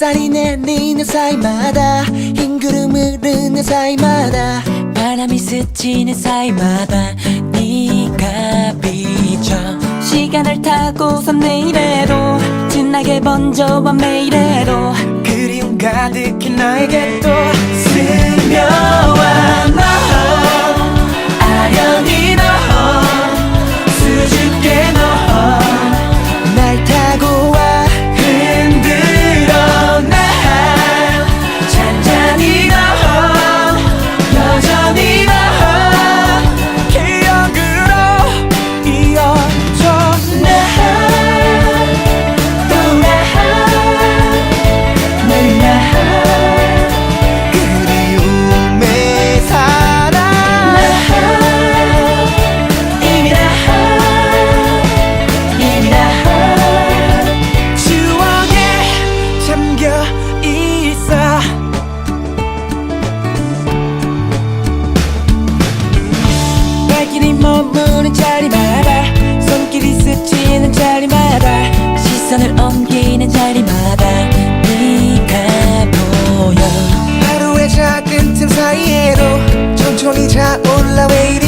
햇살이 내리는 사이마다. 흰 구름 흐르는 사이마다. 바람이 스치는 사이마다. 네가 비춰. 시간을 타고선 내일에로 진하게 번져와 매일에로 그리움 가득히 나에게 또 거리마다 네가 보여. 하루의 작은 틈 사이에도 천천히 자올라 웨이리